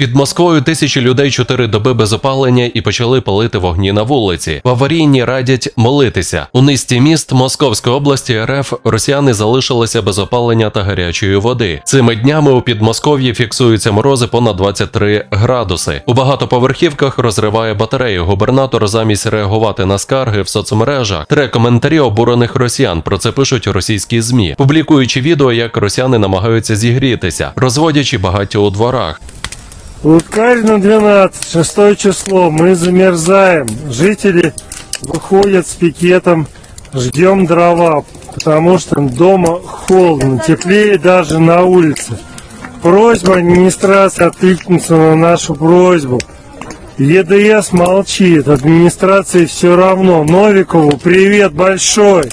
Під Москвою тисячі людей чотири доби без опалення і почали палити вогні на вулиці. В аварійні радять молитися. У низці міст Московської області РФ росіяни залишилися без опалення та гарячої води. Цими днями у Підмосков'ї фіксуються морози понад 23 градуси. У багатоповерхівках розриває батареї. Губернатор замість реагувати на скарги в соцмережах тре коментарі обурених росіян. Про це пишуть російські змі, публікуючи відео, як росіяни намагаються зігрітися, розводячи багаття у дворах. Луткарь на 12, 6 число, мы замерзаем. Жители выходят с пикетом, ждем дрова, потому что дома холодно, теплее даже на улице. Просьба администрации откликнуться на нашу просьбу. ЕДС молчит, администрации все равно. Новикову привет большой.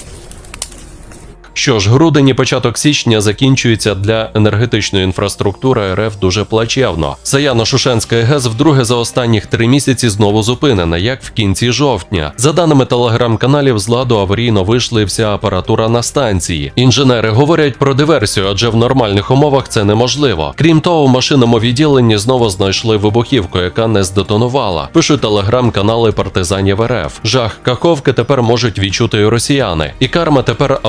Що ж, грудень і початок січня закінчується для енергетичної інфраструктури РФ дуже плачевно. Саяно-Шушенська ГЕС вдруге за останніх три місяці знову зупинена, як в кінці жовтня. За даними телеграм-каналів, з ладу аварійно вийшли вся апаратура на станції. Інженери говорять про диверсію, адже в нормальних умовах це неможливо. Крім того, в машинному відділенні знову знайшли вибухівку, яка не здетонувала. Пишуть телеграм-канали партизанів РФ. Жах каховки тепер можуть відчути і росіяни. І карма тепер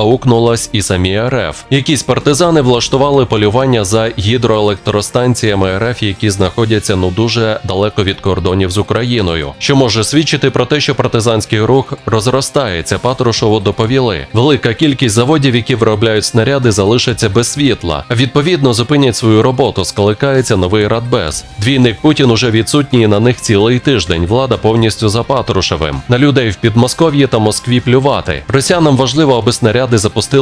аукнулась і самі РФ. Якісь партизани влаштували полювання за гідроелектростанціями РФ, які знаходяться ну дуже далеко від кордонів з Україною, що може свідчити про те, що партизанський рух розростається. Патрушову доповіли. Велика кількість заводів, які виробляють снаряди, залишаться без світла. Відповідно зупинять свою роботу. Скликається новий Радбез. Двійник Путін уже відсутній на них цілий тиждень. Влада повністю за Патрушевим. На людей в Підмосков'ї та Москві плювати. Росіянам важливо, аби снаряди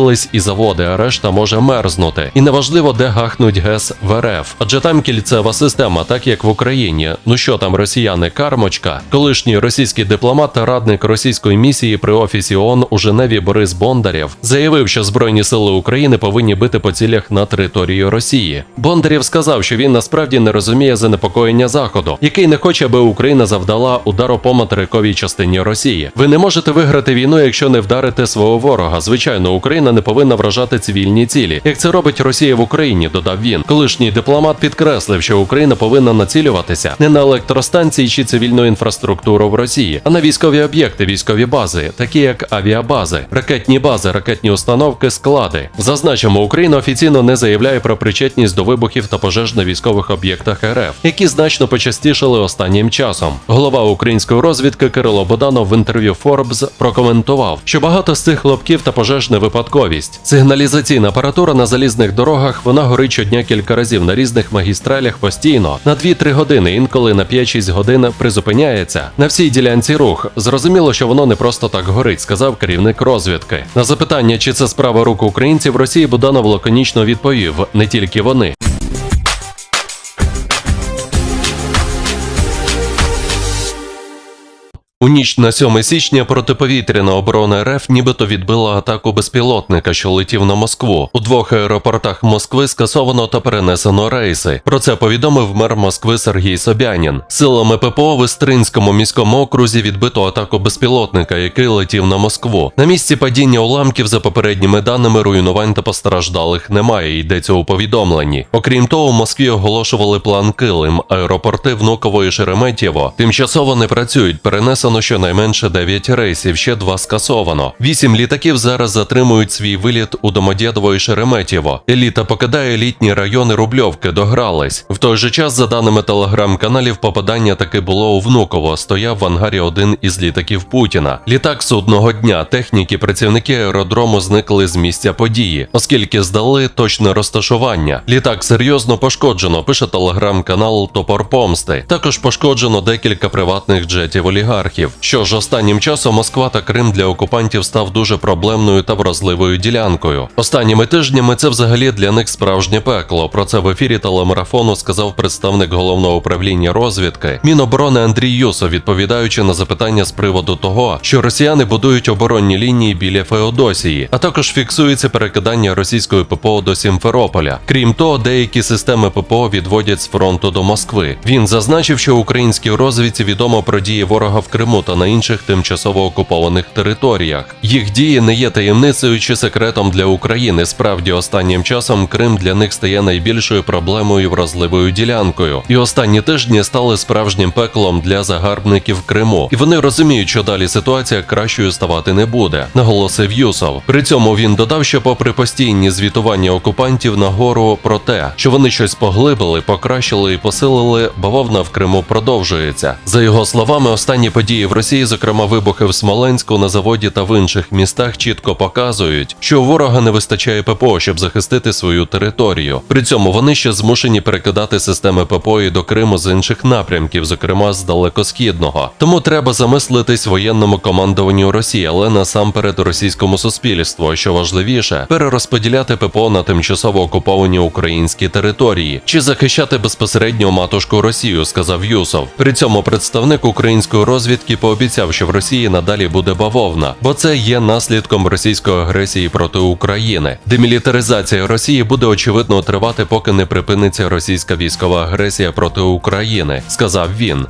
запустились і заводи, а решта може мерзнути. І неважливо, де гахнуть ГЕС в РФ, адже там кільцева система, так як в Україні. Ну що там, росіяни, кармочка, колишній російський дипломат та радник російської місії при офісі ООН у Женеві Борис Бондарєв заявив, що Збройні сили України повинні бити по цілях на території Росії. Бондарєв сказав, що він насправді не розуміє занепокоєння Заходу, який не хоче, аби Україна завдала удару по материковій частині Росії. Ви не можете виграти війну, якщо не вдарите свого ворога. Звичайно, Україна не повинна вражати цивільні цілі, як це робить Росія в Україні. Додав він. Колишній дипломат підкреслив, що Україна повинна націлюватися не на електростанції чи цивільну інфраструктуру в Росії, а на військові об'єкти, військові бази, такі як авіабази, ракетні бази, ракетні установки, склади. Зазначимо, Україна офіційно не заявляє про причетність до вибухів та пожеж на військових об'єктах РФ, які значно почастішали останнім часом. Голова української розвідки Кирило Боданов в інтерв'ю Forbes прокоментував, що багато з цих хлопків та пожеж не випадковість. Сигналізаційна апаратура на залізних дорогах вона горить щодня кілька разів на різних магістралях постійно на 2-3 години, інколи на 5-6 годин призупиняється. На всій ділянці рух зрозуміло, що воно не просто так горить, сказав керівник розвідки. На запитання, чи це справа рук українців Росії, Буданов лаконічно відповів: не тільки вони. У ніч на 7 січня протиповітряна оборона РФ нібито відбила атаку безпілотника, що летів на Москву. У двох аеропортах Москви скасовано та перенесено рейси. Про це повідомив мер Москви Сергій Собянін. Силами ППО в Істринському міському окрузі відбито атаку безпілотника, який летів на Москву. На місці падіння уламків за попередніми даними руйнувань та постраждалих немає. Йдеться у повідомленні. Окрім того, в Москві оголошували план Килим. Аеропорти Внуково і Шереметьєво тимчасово не працюють. Перенесено щонайменше 9 рейсів, ще два скасовано. Вісім літаків зараз затримують свій виліт у Домодєдово і Шереметьєво. Еліта покидає літні райони Рубльовки, догрались. В той же час, за даними телеграм-каналів, попадання таки було у Внуково. Стояв в ангарі один із літаків Путіна. Літак судного дня. Техніки, працівники аеродрому зникли з місця події, оскільки здали точне розташування. Літак серйозно пошкоджено. Пише телеграм-канал Топор Помсти. Також пошкоджено декілька приватних джетів олігархів. Що ж, останнім часом Москва та Крим для окупантів став дуже проблемною та вразливою ділянкою. Останніми тижнями це взагалі для них справжнє пекло. Про це в ефірі телемарафону сказав представник головного управління розвідки Міноборони Андрій Юсов, відповідаючи на запитання з приводу того, що росіяни будують оборонні лінії біля Феодосії, а також фіксується перекидання російської ППО до Сімферополя. Крім того, деякі системи ППО відводять з фронту до Москви. Він зазначив, що українській розвідці відомо про дії ворога в Криму. Криму та на інших тимчасово окупованих територіях. Їх дії не є таємницею чи секретом для України. Справді, останнім часом Крим для них стає найбільшою проблемою і вразливою ділянкою. І останні тижні стали справжнім пеклом для загарбників Криму. І вони розуміють, що далі ситуація кращою ставати не буде, наголосив Юсов. При цьому він додав, що, попри постійні звітування окупантів на гору про те, що вони щось поглибили, покращили і посилили, бавовна в Криму продовжується. За його словами, останні події в Росії, зокрема вибухи в Смоленську на заводі та в інших містах, чітко показують, що ворога не вистачає ППО, щоб захистити свою територію. При цьому вони ще змушені перекидати системи ППО і до Криму з інших напрямків, зокрема з далекосхідного. Тому треба замислитись воєнному командуванню Росії, але насамперед російському суспільству, що важливіше, перерозподіляти ППО на тимчасово окуповані українські території чи захищати безпосередньо матушку Росію, сказав Юсов. При цьому представник української розвідки пообіцяв, що в Росії надалі буде бавовна, бо це є наслідком російської агресії проти України. Демілітаризація Росії буде очевидно тривати, поки не припиниться російська військова агресія проти України, сказав він.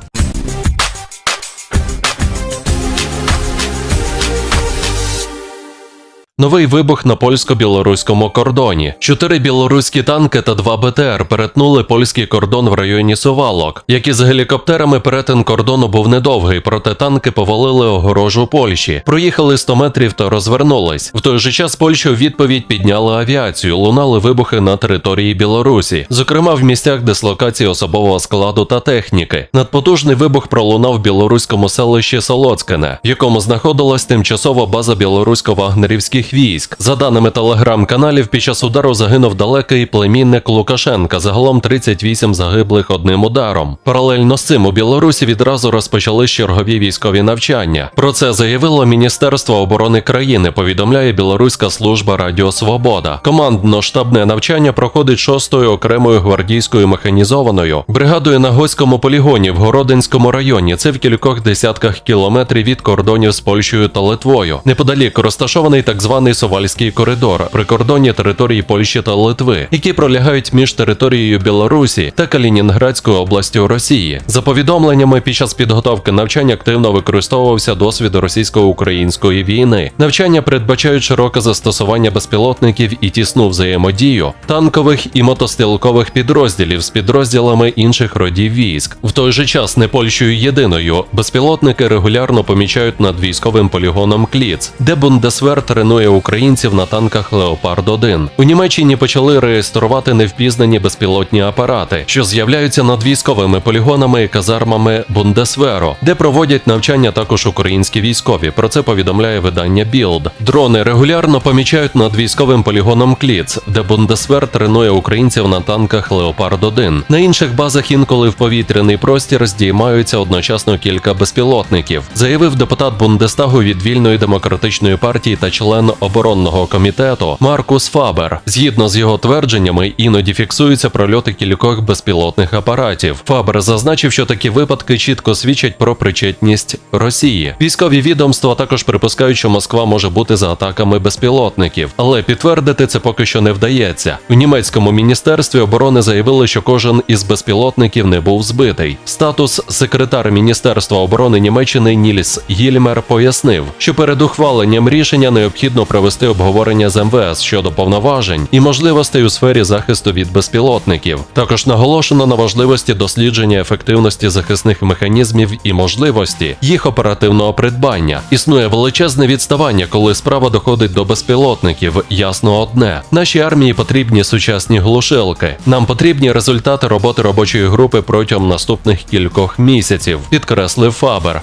Новий вибух на польсько-білоруському кордоні. Чотири білоруські танки та два БТР перетнули польський кордон в районі Сувалок. Як і з гелікоптерами, перетин кордону був недовгий, проте танки повалили огорожу Польщі. Проїхали 100 метрів та розвернулись. В той же час Польща у відповідь підняла авіацію. Лунали вибухи на території Білорусі, зокрема в місцях дислокації особового складу та техніки. Надпотужний вибух пролунав в білоруському селищі Солоцкене, в якому знаходилась тимчасова база білорусько-вагнерівських військ. За даними телеграм-каналів, під час удару загинув далекий племінник Лукашенка. Загалом 38 загиблих одним ударом. Паралельно з цим у Білорусі відразу розпочали чергові військові навчання. Про це заявило Міністерство оборони країни. Повідомляє Білоруська служба Радіо Свобода. Командно-штабне навчання проходить 6-ю окремою гвардійською механізованою бригадою на Гоському полігоні в Городинському районі. Це в кількох десятках кілометрів від кордонів з Польщею та Литвою. Неподалік розташований так званий Совальський коридор, прикордонні території Польщі та Литви, які пролягають між територією Білорусі та Калінінградською областю Росії. За повідомленнями, під час підготовки навчань активно використовувався досвід російсько-української війни. Навчання передбачають широке застосування безпілотників і тісну взаємодію танкових і мотострілкових підрозділів з підрозділами інших родів військ. В той же час не Польщею єдиною безпілотники регулярно помічають над військовим полігоном Кліц, де Бундесвер тренує українців на танках Леопард 1 У Німеччині почали реєструвати невпізнані безпілотні апарати, що з'являються над військовими полігонами і казармами Бундесверо, де проводять навчання також українські військові. Про це повідомляє видання Білд. Дрони регулярно помічають над військовим полігоном Кліц, де Бундесвер тренує українців на танках Леопард 1 На інших базах інколи в повітряний простір здіймаються одночасно кілька безпілотників, заявив депутат Бундестагу від вільної демократичної партії та член оборонного комітету Маркус Фабер. Згідно з його твердженнями, іноді фіксуються прольоти кількох безпілотних апаратів. Фабер зазначив, що такі випадки чітко свідчать про причетність Росії. Військові відомства також припускають, що Москва може бути за атаками безпілотників, але підтвердити це поки що не вдається. У німецькому міністерстві оборони заявили, що кожен із безпілотників не був збитий. Статус секретар Міністерства оборони Німеччини Нільс Гільмер пояснив, що перед ухваленням рішення необхідно провести обговорення з МВС щодо повноважень і можливостей у сфері захисту від безпілотників. Також наголошено на важливості дослідження ефективності захисних механізмів і можливості їх оперативного придбання. Існує величезне відставання, коли справа доходить до безпілотників. Ясно одне: нашій армії потрібні сучасні глушилки. Нам потрібні результати роботи робочої групи протягом наступних кількох місяців, підкреслив Фабер.